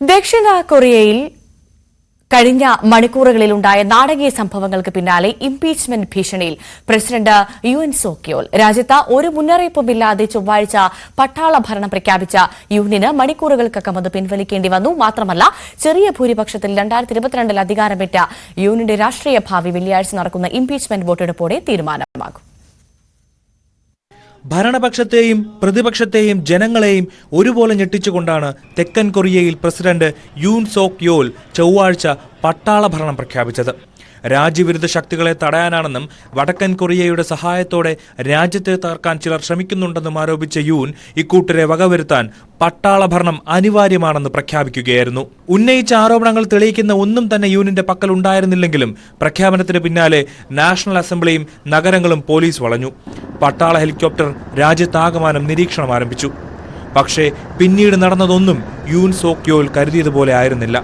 ദക്ഷിണ കൊറിയയിൽ കഴിഞ്ഞ മണിക്കൂറുകളിലുണ്ടായ നാടകീയ സംഭവങ്ങൾക്ക് പിന്നാലെ ഇംപീച്ച്മെന്റ് ഭീഷണിയിൽ പ്രസിഡന്റ് യു എൻ സോക്യോൽ രാജ്യത്ത് ഒരു മുന്നറിയിപ്പുമില്ലാതെ ചൊവ്വാഴ്ച പട്ടാള ഭരണം പ്രഖ്യാപിച്ച യൂണിന് മണിക്കൂറുകൾക്കകം അത് പിൻവലിക്കേണ്ടി വന്നു. മാത്രമല്ല ചെറിയ ഭൂരിപക്ഷത്തിൽ രണ്ടായിരത്തി ഇരുപത്തിരണ്ടിൽ അധികാരമേറ്റ യൂണിന്റെ രാഷ്ട്രീയ ഭാവി വെള്ളിയാഴ്ച നടക്കുന്ന ഇംപീച്ച്മെന്റ് വോട്ടെടുപ്പോടെ തീരുമാനമാകും ഭരണപക്ഷത്തെയും പ്രതിപക്ഷത്തെയും ജനങ്ങളെയും ഒരുപോലെ ഞെട്ടിച്ചുകൊണ്ടാണ് തെക്കൻ കൊറിയയിൽ പ്രസിഡന്റ് യൂൻ സോക് യോൽ ചൊവ്വാഴ്ച പട്ടാള ഭരണം പ്രഖ്യാപിച്ചത്. രാജ്യവിരുദ്ധ ശക്തികളെ തടയാനാണെന്നും വടക്കൻ കൊറിയയുടെ സഹായത്തോടെ രാജ്യത്തെ തകർക്കാൻ ചിലർ ശ്രമിക്കുന്നുണ്ടെന്നും ആരോപിച്ച യൂൻ ഇക്കൂട്ടരെ വകവരുത്താൻ പട്ടാള ഭരണം അനിവാര്യമാണെന്ന് പ്രഖ്യാപിക്കുകയായിരുന്നു. ഉന്നയിച്ച ആരോപണങ്ങൾ തെളിയിക്കുന്ന ഒന്നും തന്നെ യൂനിന്റെ പക്കൽ ഉണ്ടായിരുന്നില്ലെങ്കിലും പ്രഖ്യാപനത്തിന് പിന്നാലെ നാഷണൽ അസംബ്ലിയും നഗരങ്ങളും പോലീസ് വളഞ്ഞു. പട്ടാള ഹെലികോപ്റ്റർ രാജ്യത്താകമാനം നിരീക്ഷണം ആരംഭിച്ചു. പക്ഷേ പിന്നീട് നടന്നതൊന്നും യൂൻ സോക്യോയിൽ കരുതിയതുപോലെ ആയിരുന്നില്ല.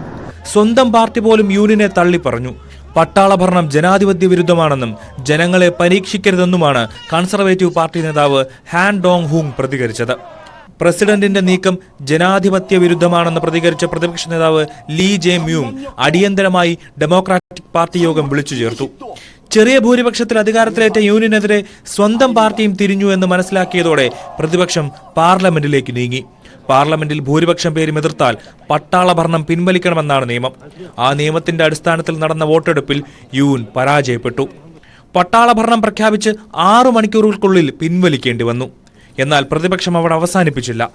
സ്വന്തം പാർട്ടി പോലും യൂനിനെ തള്ളിപ്പറഞ്ഞു. പട്ടാള ഭരണം ജനാധിപത്യ വിരുദ്ധമാണെന്നും ജനങ്ങളെ പരീക്ഷിക്കരുതെന്നുമാണ് കൺസർവേറ്റീവ് പാർട്ടി നേതാവ് ഹാൻ ഡോങ് ഹൂങ് പ്രതികരിച്ചത്. പ്രസിഡന്റിന്റെ നീക്കം ജനാധിപത്യ വിരുദ്ധമാണെന്ന് പ്രതികരിച്ച പ്രതിപക്ഷ നേതാവ് ലീ ജെ മ്യൂങ് അടിയന്തരമായി ഡെമോക്രാറ്റിക് പാർട്ടി യോഗം വിളിച്ചു ചേർത്തു. ചെറിയ ഭൂരിപക്ഷത്തിൽ അധികാരത്തിലേറ്റ യൂണിയനെതിരെ സ്വന്തം പാർട്ടിയും തിരിഞ്ഞു എന്ന് മനസ്സിലാക്കിയതോടെ പ്രതിപക്ഷം പാർലമെന്റിലേക്ക് നീങ്ങി. പാർലമെന്റിൽ ഭൂരിപക്ഷം പേരും എതിർത്താൽ പട്ടാള ഭരണം പിൻവലിക്കണമെന്നാണ് നിയമം. ആ നിയമത്തിന്റെ അടിസ്ഥാനത്തിൽ നടന്ന വോട്ടെടുപ്പിൽ യൂൻ പരാജയപ്പെട്ടു. പട്ടാള ഭരണം പ്രഖ്യാപിച്ച് ആറു മണിക്കൂറുകൾക്കുള്ളിൽ പിൻവലിക്കേണ്ടി വന്നു. എന്നാൽ പ്രതിപക്ഷം അവിടെ അവസാനിപ്പിച്ചില്ല.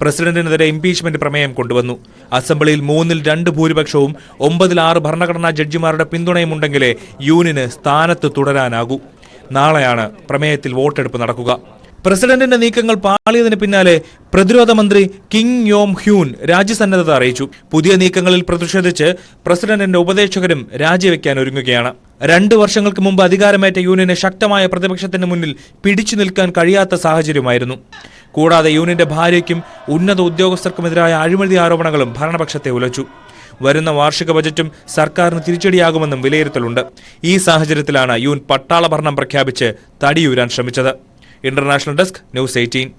പ്രസിഡന്റിനെതിരെ ഇംപീച്ച്മെന്റ് പ്രമേയം കൊണ്ടുവന്നു. അസംബ്ലിയിൽ മൂന്നിൽ രണ്ട് ഭൂരിപക്ഷവും ഒമ്പതിൽ ആറ് ഭരണഘടനാ ജഡ്ജിമാരുടെ പിന്തുണയും ഉണ്ടെങ്കിലേ യൂണിന് സ്ഥാനത്ത് തുടരാനാകൂ. നാളെയാണ് പ്രമേയത്തിൽ വോട്ടെടുപ്പ് നടക്കുക. പ്രസിഡന്റിന്റെ നീക്കങ്ങൾ പാളിയതിന് പിന്നാലെ പ്രതിരോധ മന്ത്രി കിങ് യോം ഹ്യൂൻ രാജ്യസന്നദ്ധത അറിയിച്ചു. പുതിയ നീക്കങ്ങളിൽ പ്രതിഷേധിച്ച് പ്രസിഡന്റിന്റെ ഉപദേശകരും രാജിവെക്കാൻ ഒരുങ്ങുകയാണ്. രണ്ട് വർഷങ്ങൾക്ക് മുമ്പ് അധികാരമേറ്റ യൂണിയന് ശക്തമായ പ്രതിപക്ഷത്തിന് മുന്നിൽ പിടിച്ചു നിൽക്കാൻ കഴിയാത്ത സാഹചര്യമായിരുന്നു. കൂടാതെ യൂണിയന്റെ ഭാര്യയ്ക്കും ഉന്നത ഉദ്യോഗസ്ഥർക്കുമെതിരായ അഴിമതി ആരോപണങ്ങളും ഭരണപക്ഷത്തെ ഉലച്ചു. വരുന്ന വാർഷിക ബജറ്റും സർക്കാരിന് തിരിച്ചടിയാകുമെന്നും വിലയിരുത്തലുണ്ട്. ഈ സാഹചര്യത്തിലാണ് യൂൻ പട്ടാള ഭരണം പ്രഖ്യാപിച്ച് തടിയൂരാൻ ശ്രമിച്ചത്. International desk news eighteen.